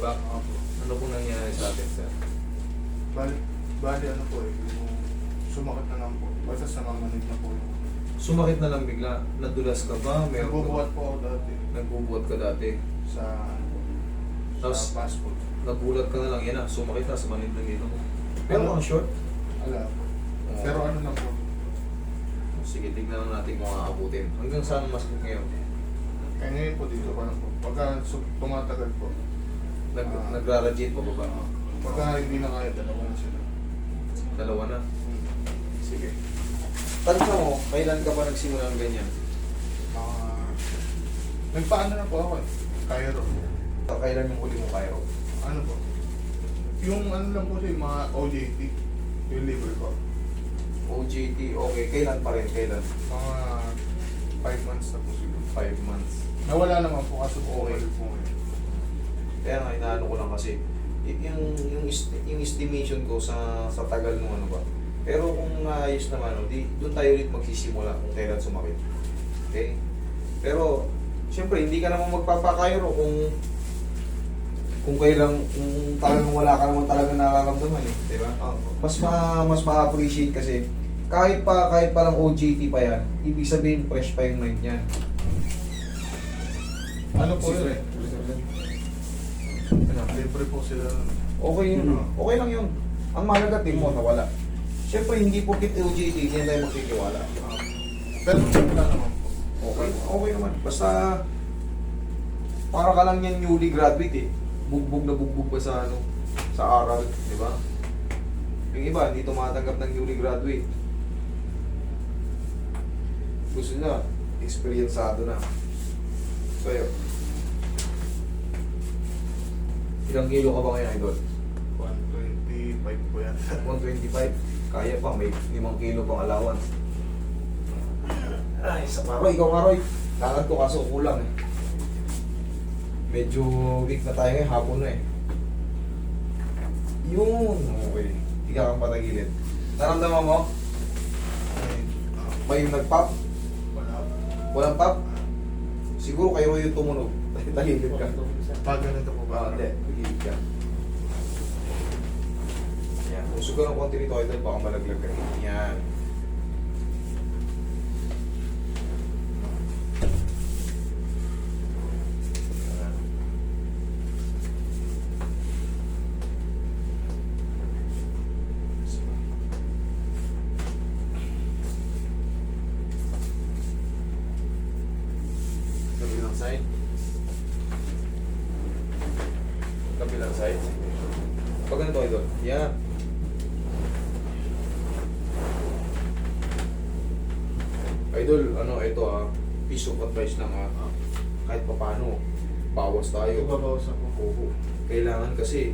back. Opo. Ano po nangyari sa atin, sir? Bali, bali ano po eh, yung sumakit na lang po. Basta nanganganig na po yung... Sumakit na lang bigla. Nadulas ka ba? Meron? Nagbubuhat po ako dati Nagbubuhat ka dati. sa ano po, Tapos- sa food. Nagulat ka na lang. Yan na, sumakit na sa manid na dito. Pero Ano? ang short. Wala po. Oo. Pero ano lang po, Sige, tignan lang natin kung aabutin. Hanggang saan masakit ngayon? kaya ngayon po dito pa lang po. Pagka su- tumatagal po, Nag Ah. nagra-radiate pa ba ba? pagka hindi na kaya, dalawa na sila. Dalawa na. Sige. Tanong mo, kailan ka pa nagsimula ng ganyan? Mga... nagpaano na po ako eh. Cairo. Kailan yung huli mo kayo? Ano po? Yung ano lang po siya, mga OJT. Yung liver ko. OJT, okay. Kailan pa rin? Kailan? Mga 5 months na po siguro. Five months. Nawala naman po kaso po Okay. okay po ngayon. Kaya nga, inaano ko lang kasi, yung, yung, yung estimation ko sa sa tagal ng ano ba. Pero kung naayos naman, no, di, doon tayo ulit magsisimula kung kailan sumakit. Okay? Pero, siyempre, hindi ka naman magpapakayro kung kung kailan, kung talagang wala ka naman talaga nararamdaman eh. Di ba? Mas ma, mas ma-appreciate kasi kahit pa kahit pa lang OJT pa yan, ibig sabihin fresh pa yung mind niyan. Ano po yun? Secret. Ano, libre po sila. Okay yun. Okay lang yun. Ang mahalaga team mo nawala. Siyempre hindi po kit OJT, hindi na tayo magtitiwala. Pero wala naman po. Okay, okay naman. Basta para ka lang yan newly graduate eh. Bugbog na bugbog pa sa ano, sa aral, di ba? Yung iba, hindi tumatanggap ng newly graduate. Gusto nila, eksperyensado na. So, yun. Ilang kilo ka ba ngayon, idol? 125 po yan. 125. Kaya pa, may 5 kilo pang allowance. Ay, sa Roy, ikaw nga Roy. Lakad ko kaso kulang eh. Medyo weak na tayo ngayon, hapon na eh. Yun, okay. Hindi ka kang patagilid. Naramdaman mo? May nag-pop? Wala. Walang pop? Siguro kayo yung tumunog. Tahilid ka. Pag ganito po Ah, hindi. Ka. Yan. Usog ka ng konti nito, idol. Baka malaglag ka. Yan. Kabilang side. Kabilang side. Pag ganito, idol. Yan. Idol, ano, ito ah, piece of advice lang ah. Kahit pa paano, bawas tayo. Ibabawasan ko po. Oo. Kailangan kasi,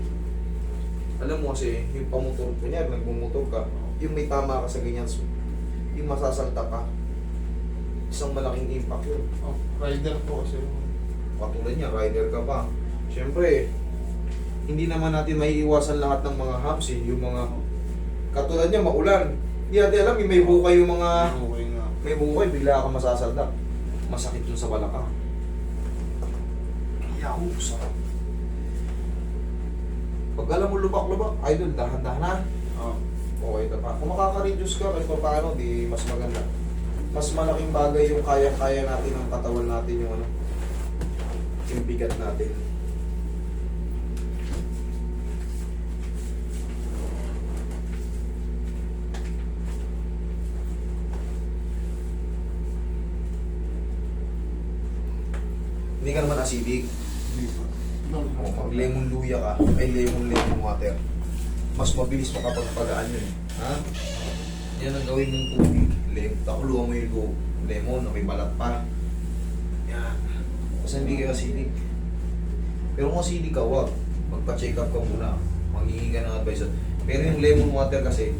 alam mo kasi, yung pamotor, kunyari, nagmumotor ka, yung may tama ka sa ganyan, yung masasalta ka, isang malaking impact yun. Oh, rider po kasi. Katulad niya, rider ka pa. Siyempre, hindi naman natin may iwasan lahat ng mga hams eh. Yung mga, katulad niya, maulan. Hindi natin alam, may bukay yung mga, Okay nga. may bukay, bigla ka masasaldak. Masakit yun sa balakang. Yahoo, sarap. Pag alam mo lubak-lubak, idol, dahan-dahan na. Oh. Okay ito pa. Kung makaka-reduce ka, kahit pa paano, di mas maganda. Mas malaking bagay yung kaya-kaya natin ng katawan natin yung ano, yung bigat natin. Hindi ka naman acidic. O, pag lemon luya ka, ay lemon lemon water. Mas mabilis makapagpagaan yun. Ha? Yan ang gawin mong tubig. Lem takuluan mo yung lu- lemon may balat pa. Yan. Kasi hindi ka acidic. Pero kung acidic ka, wag. Magpa-check up ka muna. Maghingi ka ng advice. Pero yung lemon water kasi,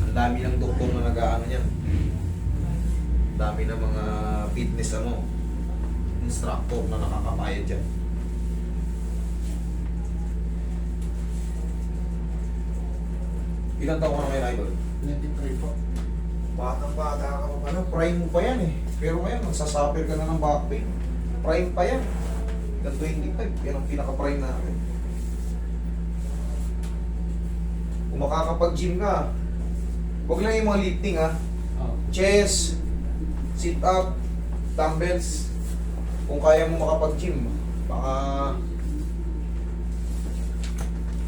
ang dami ng doktor na nag-ano niyan. Ang dami ng mga fitness ano, instructor na nakakapayad dyan. Ilang taon ka na ngayon, idol? 23 po. Batang bata ka pa pala. Prime mo pa yan eh. Pero ngayon, nagsasuffer ka na ng back pain. Prime pa yan. Hanggang 25. Yan ang pinaka-prime natin. Kung makakapag-gym ka, huwag lang yung mga lifting ha. Oh. Chest, sit up, dumbbells. Kung kaya mo makapag-gym, baka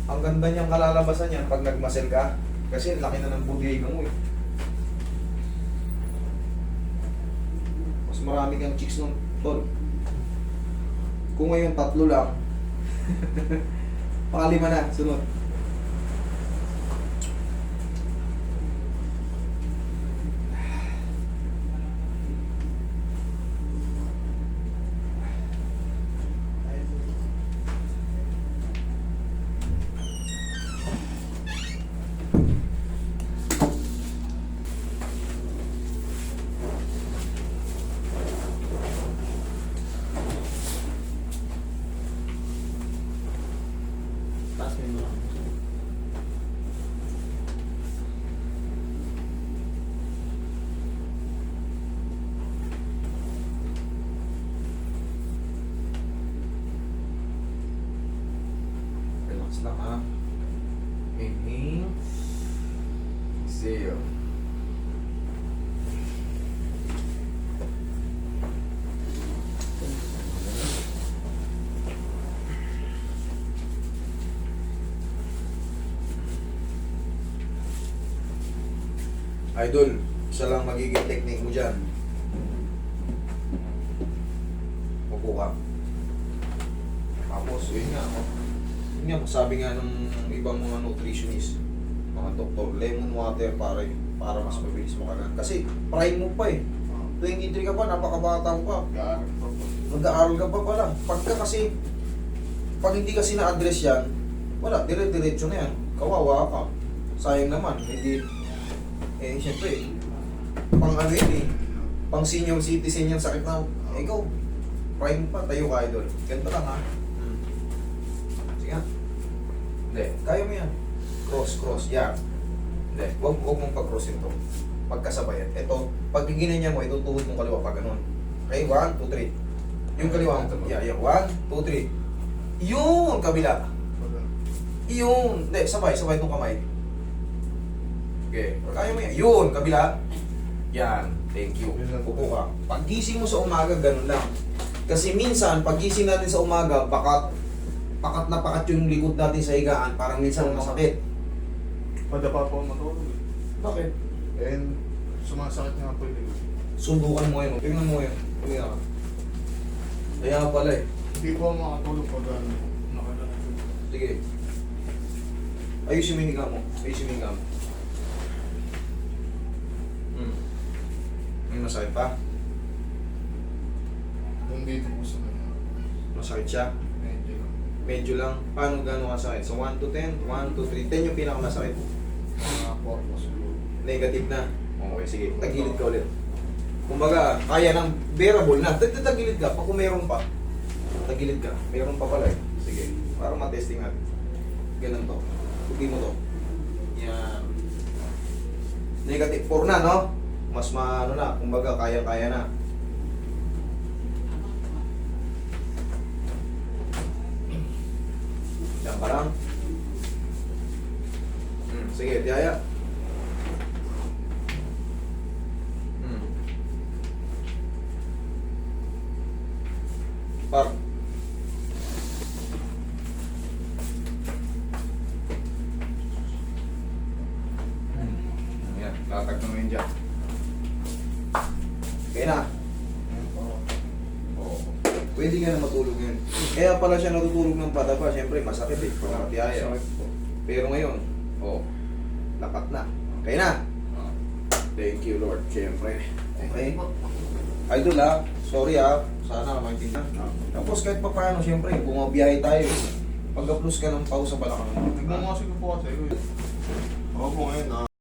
ang ganda niyang kalalabasan niyan pag nagmasel ka. Kasi laki na ng bodega mo eh. Mas marami kang chicks nun, tol. Kung ngayon tatlo lang, pangalima na, sunod. Taas mo yung mga. Relax lang ha. Inhale. Exhale. Idol, isa lang magiging technique mo dyan. Upo ka. Tapos, yun nga, oh. yun nga, sabi nga ng ibang mga nutritionist, mga doktor, lemon water para para mas mabilis makagan. Kasi prime mo pa eh. 23 ka pa, napakabata mo pa. Mag-aaral ka pa pala. Pagka kasi, pag hindi kasi na-address yan, wala, dire-diretso na yan. Kawawa ka. Sayang naman, hindi, eh, syempre, pang ano yun eh, pang senior citizen yan, sakit na, eh, ikaw, prime pa, tayo ka idol. Ganito lang ha. Hmm. Sige nga. Hindi, kaya mo yan. Cross, cross, yan. Hindi, huwag, huwag mong pag-crossin to. Pagkasabayan. Ito, pag ginanyan mo, itutuhod mong kaliwa pag ganun. Okay, one, two, three. Yung kaliwa mo. Yeah, yeah. One, two, three. Yun, kabila. Yun. Hindi, sabay, sabay itong kamay. Okay. Kaya mo yan. Yun, kabila. Yan. Thank you. Yun. Upo ka. Pag gising mo sa umaga, ganun lang. Kasi minsan, pag gising natin sa umaga, pakat, pakat na pakat yung likod natin sa higaan, parang minsan masakit. Padapa po ako matulog eh. Bakit? And sumasakit nga po yung likod. Subukan mo ngayon. Tingnan mo ngayon. Tingnan ka. Kaya pala eh. Hindi po ako makatulog pag ano, nakalala. Sige. Ayusin mo yung higa mo. Ayusin mo yung higa mo. Hmm. May masakit pa? Nandito po sa kanya. Masakit siya? Medyo lang. Medyo lang. Paano gano'ng kasakit? So 1 to 10? 1 to 3? 10 yung pinakamasakit. Mga 4 po siguro. Negative na. Okay, sige. Tagilid ka ulit. Kumbaga, kaya ng bearable na. Tag- Tagilid ka. Pag kung meron pa, tagilid ka. Meron pa pala eh. Sige. Para matesting natin. Ganun to. Tugi mo to. Yan. Negative 4 na, no? Mas maano na. Kumbaga, kaya-kaya na. Yan pa lang. Hmm, sige, tiyaya. Hmm. Par. Hmm. Yan, latag na mo yun dyan. Na. Oo. Pwede nga na matulog yun. Kaya pala siya natutulog ng pataba. Siyempre, masakit eh. Pag nakatiyaya. Pero ngayon, oh, lapat na. Okay na. Thank you, Lord. Siyempre. Okay. Idol ha, sorry ha. Sana maintindihan. Tapos kahit pa paano, siyempre, bumabiyahe tayo. Pag-plus ka ng pau sa balakang mo. Nagmamasig ko po kasi. Ako po ngayon,